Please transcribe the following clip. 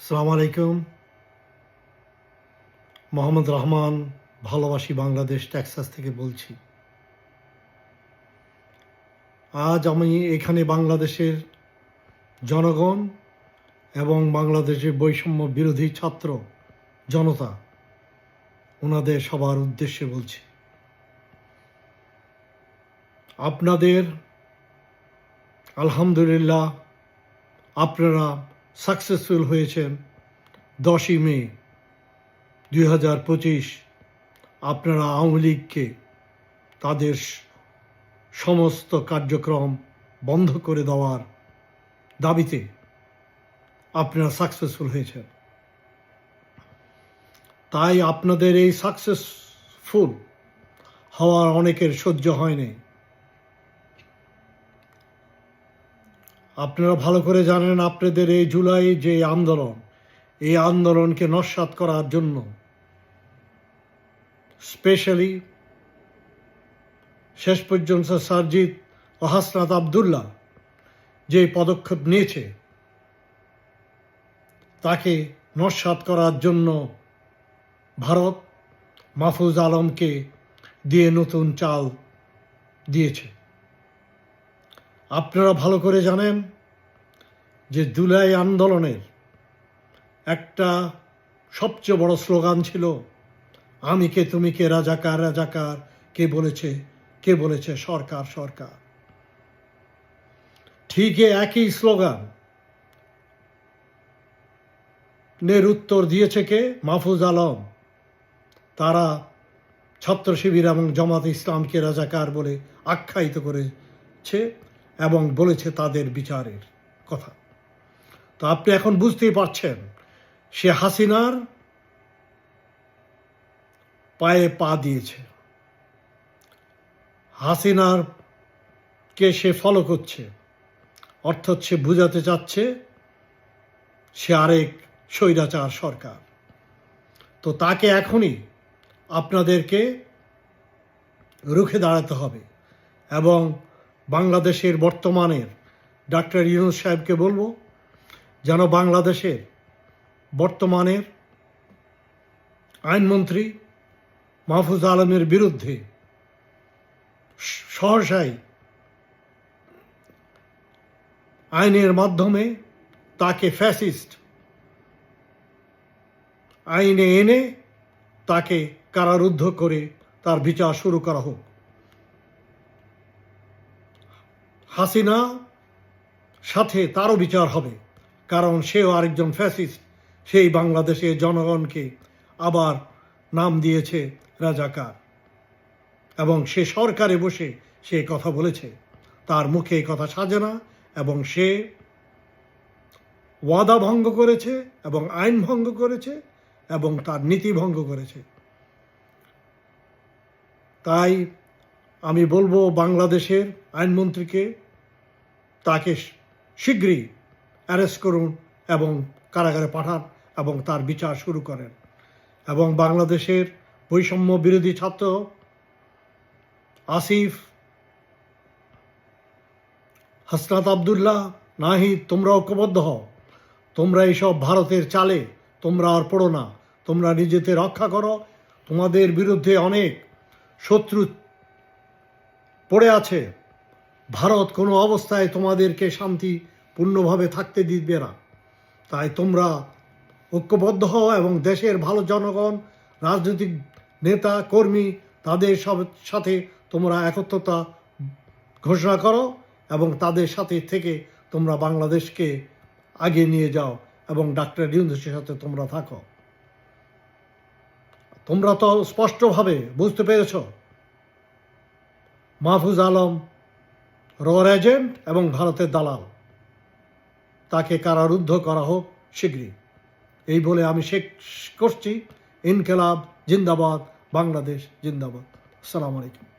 আসসালামু আলাইকুম। মোহাম্মদ রহমান, ভালোবাসি বাংলাদেশ, টেক্সাস থেকে বলছি। আজ আমি এখানে বাংলাদেশের জনগণ এবং বাংলাদেশের বৈষম্য বিরোধী ছাত্র জনতা, ওনাদের সবার উদ্দেশ্যে বলছি। আপনাদের, আলহামদুলিল্লাহ, আপনারা সাকসেসফুল হয়েছেন দশই মে দুই হাজার পঁচিশ। আপনারা আওয়ামী লীগকে তাদের সমস্ত কার্যক্রম বন্ধ করে দেওয়ার দাবিতে আপনারা সাকসেসফুল হয়েছেন। তাই আপনাদের এই সাকসেসফুল হওয়ার অনেকের সহ্য হয়নি আপনারা ভালো করে জানেন আপনাদের এই জুলাই যে আন্দোলন, এই আন্দোলনকে নস্বাত করার জন্য। স্পেশালি শেষ পর্যন্ত সারজিৎ ও হাসনাত আবদুল্লাহ যে পদক্ষেপ নিয়েছে, তাকে নস্বাত করার জন্য ভারত মাহফুজ আলমকে দিয়ে নতুন চাল দিয়েছে। আপনারা ভালো করে জানেন যে জুলাই আন্দোলনের একটা সবচেয়ে বড় স্লোগান ছিল, আমি কে তুমি কে, রাজাকার রাজাকার, কে বলেছে কে বলেছে, সরকার সরকার। ঠিক একই স্লোগান নের উত্তর দিয়েছে কে? মাহফুজ আলম। তারা ছাত্র শিবির এবং জামাত ইসলামকে রাজাকার বলে আখ্যায়িত করেছে এবং বলেছে তাদের বিচারের কথা। তো আপনি এখন বুঝতেই পারছেন সে হাসিনার পায়ে পা দিয়েছে। হাসিনার কে সে ফলো করছে অর্থাৎ সে বুঝাতে চাচ্ছে সে আরেক স্বৈরাচার সরকার। তো তাকে এখনই আপনাদেরকে রুখে দাঁড়াতে হবে এবং বাংলাদেশের বর্তমানের ডাক্তার ইউনুস সাহেবকে বলব যেন বাংলাদেশের বর্তমানের আইনমন্ত্রী মাহফুজ আলমের বিরুদ্ধে সহসাই আইনের মাধ্যমে তাকে ফ্যাসিস্ট আইনে এনে তাকে কারারুদ্ধ করে তার বিচার শুরু করা হোক। হাসিনা সাথে তারও বিচার হবে। কারণ সেও আরেকজন ফ্যাসিস্ট, সেই বাংলাদেশের জনগণকে আবার নাম দিয়েছে রাজাকার। এবং সে সরকারে বসে সে কথা বলেছে। তার মুখে কথা সাজে না এবং সে ওয়াদা ভঙ্গ করেছে এবং আইন ভঙ্গ করেছে এবং তার নীতি ভঙ্গ করেছে। তাই আমি বলব বাংলাদেশের আইনমন্ত্রীকে তাকে শীঘ্রই অ্যারেস্ট করুন এবং কারাগারে পাঠান এবং তার বিচার শুরু করেন। এবং বাংলাদেশের বৈষম্য বিরোধী ছাত্র আসিফ, হাসনাত আবদুল্লাহ, নাহিদ, তোমরা ঐক্যবদ্ধ হও। তোমরা এইসব ভারতের চালে, তোমরা আর পড়ো না। তোমরা নিজেদের রক্ষা করো। তোমাদের বিরুদ্ধে অনেক শত্রু পড়ে আছে। ভারত কোনো অবস্থায় তোমাদেরকে শান্তিপূর্ণভাবে থাকতে দিবে না। তাই তোমরা ঐক্যবদ্ধ হও এবং দেশের ভালো জনগণ, রাজনৈতিক নেতা, কর্মী, তাদের সব সাথে তোমরা একত্রতা ঘোষণা করো এবং তাদের সাথে থেকে তোমরা বাংলাদেশকে আগে নিয়ে যাও এবং ডাক্তার ইউনুসের সাথে তোমরা থাকো। তোমরা তো স্পষ্টভাবে বুঝতে পেরেছ। মাহফুজ আলম রর এজেন্ট এবং ভারতের দালাল। তাকে কারারুদ্ধ করা হোক শীঘ্রই। এই বলে আমি শেষ করছি। ইনকেলাব, জিন্দাবাদ, বাংলাদেশ, জিন্দাবাদ। আসসালামু আলাইকুম।